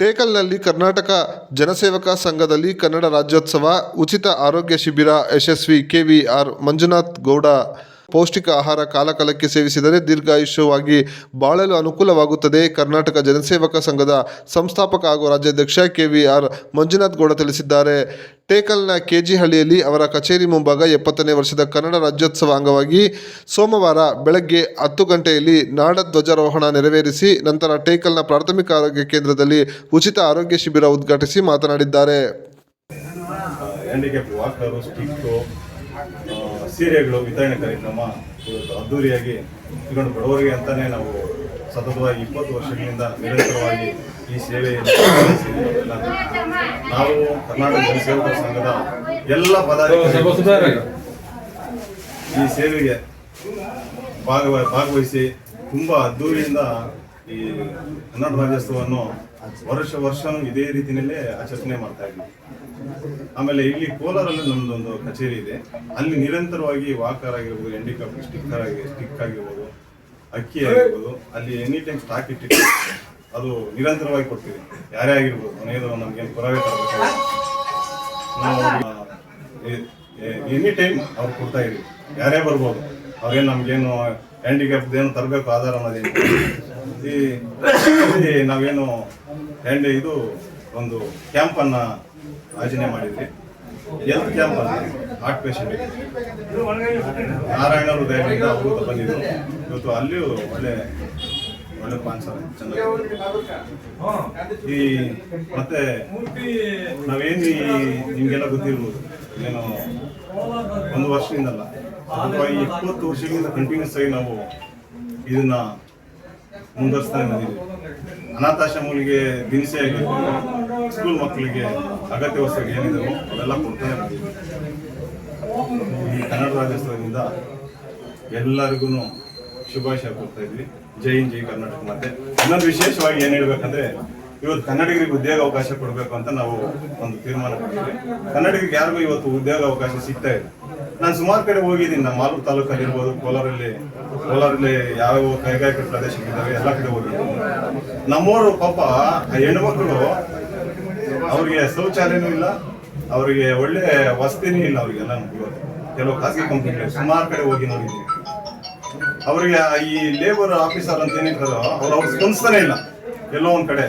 ಟೇಕಲ್ನಲ್ಲಿ ಕರ್ನಾಟಕ ಜನಸೇವಕ ಸಂಘದಲ್ಲಿ ಕನ್ನಡ ರಾಜ್ಯೋತ್ಸವ ಉಚಿತ ಆರೋಗ್ಯ ಶಿಬಿರ ಯಶಸ್ವಿ ಕೆವಿಆರ್ ಮಂಜುನಾಥ್ ಗೌಡ ಪೌಷ್ಟಿಕ ಆಹಾರ ಕಾಲಕಾಲಕ್ಕೆ ಸೇವಿಸಿದರೆ ದೀರ್ಘಾಯುಷ್ಯವಾಗಿ ಬಾಳಲು ಅನುಕೂಲವಾಗುತ್ತದೆ. ಕರ್ನಾಟಕ ಜನಸೇವಕ ಸಂಘದ ಸಂಸ್ಥಾಪಕ ಹಾಗೂ ರಾಜ್ಯಾಧ್ಯಕ್ಷ K V R Manjunath Gowda ತಿಳಿಸಿದ್ದಾರೆ. ಟೇಕಲ್ನ ಕೆಜಿಹಳ್ಳಿಯಲ್ಲಿ ಅವರ ಕಚೇರಿ ಮುಂಭಾಗ ಎಪ್ಪತ್ತನೇ ವರ್ಷದ ಕನ್ನಡ ರಾಜ್ಯೋತ್ಸವ ಅಂಗವಾಗಿ ಸೋಮವಾರ ಬೆಳಗ್ಗೆ ಹತ್ತು ಗಂಟೆಯಲ್ಲಿ ನಾಡ ಧ್ವಜಾರೋಹಣ ನೆರವೇರಿಸಿ ನಂತರ ಟೇಕಲ್ನ ಪ್ರಾಥಮಿಕ ಆರೋಗ್ಯ ಕೇಂದ್ರದಲ್ಲಿ ಉಚಿತ ಆರೋಗ್ಯ ಶಿಬಿರ ಉದ್ಘಾಟಿಸಿ ಮಾತನಾಡಿದ್ದಾರೆ. ಸೀರೆಗಳು ವಿತರಣೆ ಕಾರ್ಯಕ್ರಮ ಇವತ್ತು ಅದ್ದೂರಿಯಾಗಿ ಇಟ್ಕೊಂಡು ಬಡವರಿಗೆ ಅಂತಲೇ ನಾವು ಸತತವಾಗಿ ಇಪ್ಪತ್ತು ವರ್ಷಗಳಿಂದ ನಿರಂತರವಾಗಿ ಈ ಸೇವೆಯನ್ನು ನಾವು ಕರ್ನಾಟಕ ಜನಸೇವಕ ಸಂಘದ ಎಲ್ಲ ಪದಾಧಿಕಾರಿ ಈ ಸೇವೆಗೆ ಭಾಗವ, ಭಾಗವಹಿಸಿ ತುಂಬ ಅದ್ದೂರಿಯಿಂದ ಈ ಕನ್ನಡ ರಾಜ್ಯೋತ್ಸವವನ್ನು ವರ್ಷ ವರ್ಷ ಇದೇ ರೀತಿಯಲ್ಲೇ ಆಚರಣೆ ಮಾಡ್ತಾ ಇದ್ವಿ. ಆಮೇಲೆ ಇಲ್ಲಿ ಕೋಲಾರಲ್ಲಿ ನಮ್ದೊಂದು ಕಚೇರಿ ಇದೆ. ಅಲ್ಲಿ ನಿರಂತರವಾಗಿ ವಾಕರ್ ಆಗಿರ್ಬೋದು ಹ್ಯಾಂಡಿಕಾಪ್ ಸ್ಟಿಕ್ಕರ್ ಆಗಿ, ಸ್ಟಿಕ್ ಆಗಿರ್ಬೋದು, ಅಕ್ಕಿ ಆಗಿರ್ಬೋದು, ಅಲ್ಲಿ ಎನಿ ಟೈಮ್ ಸ್ಟಾಕ್ ಇಟ್ಟಿತ್ತು ಅದು ನಿರಂತರವಾಗಿ ಕೊಡ್ತೀವಿ. ಯಾರೇ ಆಗಿರ್ಬೋದು ಮನೆಯದು ನಮ್ಗೇನು ಪುರಾವೆ ತರಬೇಕು ನಾವು ಎನಿ ಟೈಮ್ ಅವ್ರು ಕೊಡ್ತಾ ಇದೀವಿ. ಯಾರೇ ಬರ್ಬೋದು, ಅವ್ರೇನು ನಮ್ಗೇನು ಹ್ಯಾಂಡಿಕ್ಯಾಪ್ ಏನು ತರಬೇಕು, ಆಧಾರ ಅನ್ನೋದೇನು ಈ ನಾವೇನು ಹೆಂಡೆ ಇದು ಒಂದು ಕ್ಯಾಂಪನ್ನು ಆಯೋಜನೆ ಮಾಡಿದ್ವಿ. ಹೆಲ್ತ್ ಕ್ಯಾಂಪ್ ಅಲ್ಲಿ ಹಾರ್ಟ್ ಪೇಷಂಟ್ ನಾರಾಯಣ ಹೃದಯದಿಂದ ಅವರು ಬಂದಿದ್ರು. ಇವತ್ತು ಅಲ್ಲಿಯೂ ಒಳ್ಳೆ ಒಳ್ಳೆ ಸ್ಪಾನ್ಸರ್ ಚೆನ್ನಾಗಿ ಈ ಮತ್ತೆ ನಾವೇನು ಈ ನಿಮ್ಗೆಲ್ಲ ಗೊತ್ತಿರ್ಬೋದು. ಏನು ಒಂದು ವರ್ಷದಿಂದಲ್ಲ. ಇಪ್ಪತ್ತು ವರ್ಷಗಳಿಂದ ಕಂಟಿನ್ಯೂಸ್ ಆಗಿ ನಾವು ಇದನ್ನ ಮುಂದುವರಿಸ್ತಾ ಬಂದಿದ್ದೀವಿ ಅನಾಥಾಶ್ರಮಗಳಿಗೆ ದಿನಸಿ ಆಗಿರ್ಬೋದು ಸ್ಕೂಲ್ ಮಕ್ಕಳಿಗೆ ಅಗತ್ಯ ವಸ್ತುಗಳು ಏನಿದಾವೋ ಅವೆಲ್ಲ ಕೊಡ್ತಾನೆ ಬಂದಿದ್ದೀವಿ ಈ ಕನ್ನಡ ರಾಜ್ಯೋತ್ಸವದಿಂದ ಎಲ್ಲರಿಗೂ ಶುಭಾಶಯ ಕೊಡ್ತಾ ಇದ್ವಿ. ಜೈ ಹಿಂದ್, ಜೈ ಕರ್ನಾಟಕ ಮತ್ತೆ ಇನ್ನೊಂದು ವಿಶೇಷವಾಗಿ ಏನ್ ಹೇಳ್ಬೇಕಂದ್ರೆ, ಇವತ್ತು ಕನ್ನಡಿಗರಿಗೆ ಉದ್ಯೋಗ ಅವಕಾಶ ಕೊಡಬೇಕು ಅಂತ ನಾವು ಒಂದು ತೀರ್ಮಾನ ಮಾಡಿದ್ವಿ. ಕನ್ನಡಿಗರಿಗೆ ಯಾರಿಗೂ ಇವತ್ತು ಉದ್ಯೋಗ ಅವಕಾಶ ಸಿಗ್ತಾ ಇಲ್ಲ. ನಾನು ಸುಮಾರು ಕಡೆ ಹೋಗಿದ್ದೀನಿ. ನಮ್ಮ ಮಾಲೂರು ತಾಲೂಕಲ್ಲಿ ಇರ್ಬೋದು ಕೋಲಾರಲ್ಲಿ ಕೋಲಾರಲ್ಲಿ ಯಾವ ಕೈಗಾರಿಕೆ ಪ್ರದೇಶಗಳಿದ್ದಾವೆ, ಎಲ್ಲ ಕಡೆ ಹೋಗಿದ್ದೀನಿ. ನಮ್ಮವರು ಪಾಪ ಆ ಹೆಣ್ಮಕ್ಳು ಅವ್ರಿಗೆ ಶೌಚಾಲಯನೂ ಇಲ್ಲ, ಅವರಿಗೆ ಒಳ್ಳೆ ವಸತಿನೂ ಇಲ್ಲ ಅವರಿಗೆಲ್ಲ ಕೆಲವು ಖಾಸಗಿ ಕಂಪ್ನಿಗಳು ಸುಮಾರು ಕಡೆ ಹೋಗಿ ನೋಡಿದ್ದೀನಿ. ಅವರಿಗೆ ಈ ಲೇಬರ್ ಆಫೀಸರ್ ಅಂತ ಏನಿರ್ತಾರೋ, ಅವ್ರು ಅವ್ರು ಸ್ಪಂದಿಸ್ತಾನೆ ಇಲ್ಲ, ಎಲ್ಲೋ ಒಂದ್ ಕಡೆ.